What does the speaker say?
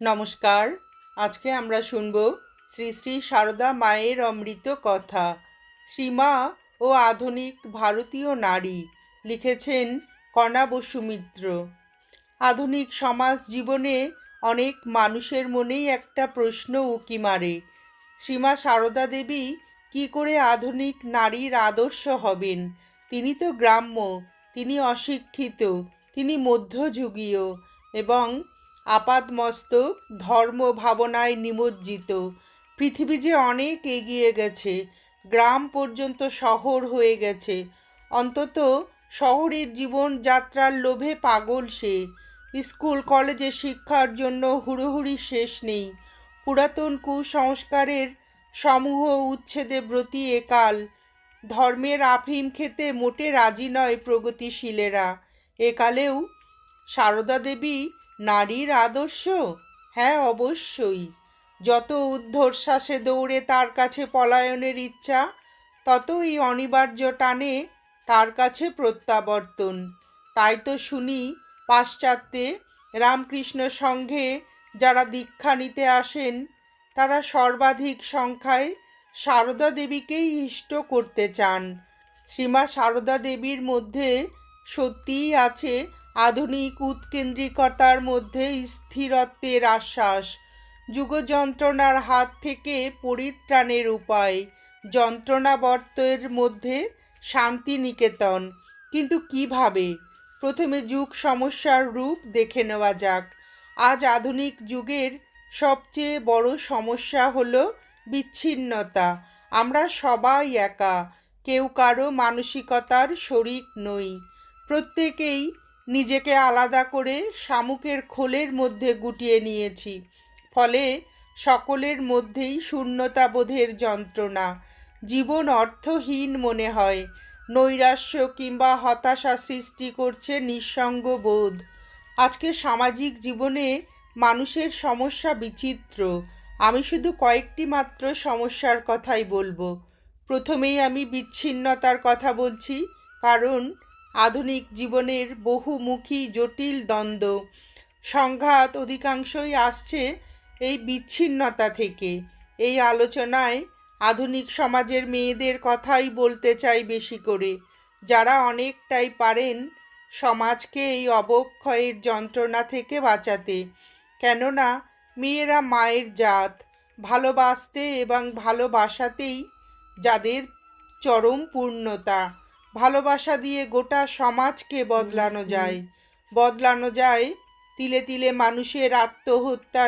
নমস্কার। আজকে আমরা শুনব শ্রী শ্রী সারদা মায়ের অমৃত কথা। শ্রীমা ও আধুনিক ভারতীয় নারী লিখেছেন কণা বসুমিত্র। আধুনিক সমাজ জীবনে অনেক মানুষের মনেই একটা প্রশ্ন উকি মারে, শ্রীমা সারদা দেবী কি করে আধুনিক নারীর আদর্শ হবেন? তিনি তো গ্রাম্য, তিনি অশিক্ষিত, তিনি মধ্যযুগীয় এবং আপাদমস্তক ধর্ম ভাবনায় নিমজ্জিত। পৃথিবী যে অনেক এগিয়ে গেছে, গ্রাম পর্যন্ত শহর হয়ে গেছে। অন্তত শহরের জীবনযাত্রার লোভে পাগল সে। স্কুল, কলেজে শিক্ষার জন্য হুড়োহুড়ি শেষ নেই। পুরাতন কুসংস্কারের সমূহ উচ্ছেদে ব্রতী একাল ধর্মের আফিম খেতে মোটে রাজি নয় প্রগতিশীলেরা। একালেও সারদা দেবী নারীর আদর্শ? হ্যাঁ অবশ্যই। যত ঊর্ধ্বশ্বাসে দৌড়ে তার কাছে পলায়নের ইচ্ছা, ততই অনিবার্য টানে তার কাছে প্রত্যাবর্তন। তাই তো শুনি পাশ্চাত্যে রামকৃষ্ণ সংঘে যারা দীক্ষা নিতে আসেন, তারা সর্বাধিক সংখ্যায় সারদা দেবীকেই ইষ্ট করতে চান। শ্রীমা সারদা দেবীর মধ্যে সত্যিই আছে আধুনিক উৎকেন্দ্রিকতার মধ্যে স্থিরত্বের আশ্বাস, যুগযন্ত্রণার হাত থেকে পরিত্রাণের উপায়, যন্ত্রণাবর্তের মধ্যে শান্তি নিকেতন কিন্তু কীভাবে? প্রথমে যুগ সমস্যার রূপ দেখে নেওয়া যাক। আজ আধুনিক যুগের সবচেয়ে বড় সমস্যা হলো বিচ্ছিন্নতা। আমরা সবাই একা, কেউ কারও মানসিকতার শরিক নই। প্রত্যেকেই নিজেকে আলাদা করে শামুকের খোলের মধ্যে গুটিয়ে নিয়েছি। ফলে সকলের মধ্যেই শূন্যতাবোধের যন্ত্রণা, জীবন অর্থহীন মনে হয়। নৈরাশ্য কিংবা হতাশা সৃষ্টি করছে নিঃসঙ্গ বোধ। আজকে সামাজিক জীবনে মানুষের সমস্যা বিচিত্র। আমি শুধু কয়েকটি মাত্র সমস্যার কথাই বলব। প্রথমেই আমি বিচ্ছিন্নতার কথা বলছি, কারণ আধুনিক জীবনের বহুমুখী জটিল দ্বন্দ্ব। সংঘাত অধিকাংশই আসছে এই বিচ্ছিন্নতা থেকে। এই আলোচনায় আধুনিক সমাজের মেয়েদের কথাই বলতে চাই বেশি করে। যারা অনেকটাই পারেন সমাজকে এই অবক্ষয়ের যন্ত্রণা থেকে বাঁচাতে। কেননা, মেয়েরা মায়ের জাত, ভালোবাসতে এবং ভালোবাসাতেই যাদের চরম পূর্ণতা। ভালোবাসা দিয়ে গোটা সমাজকে বদলানো যায়। বদলানো যায়। তিলে তিলে মানুষের আত্মহত্যার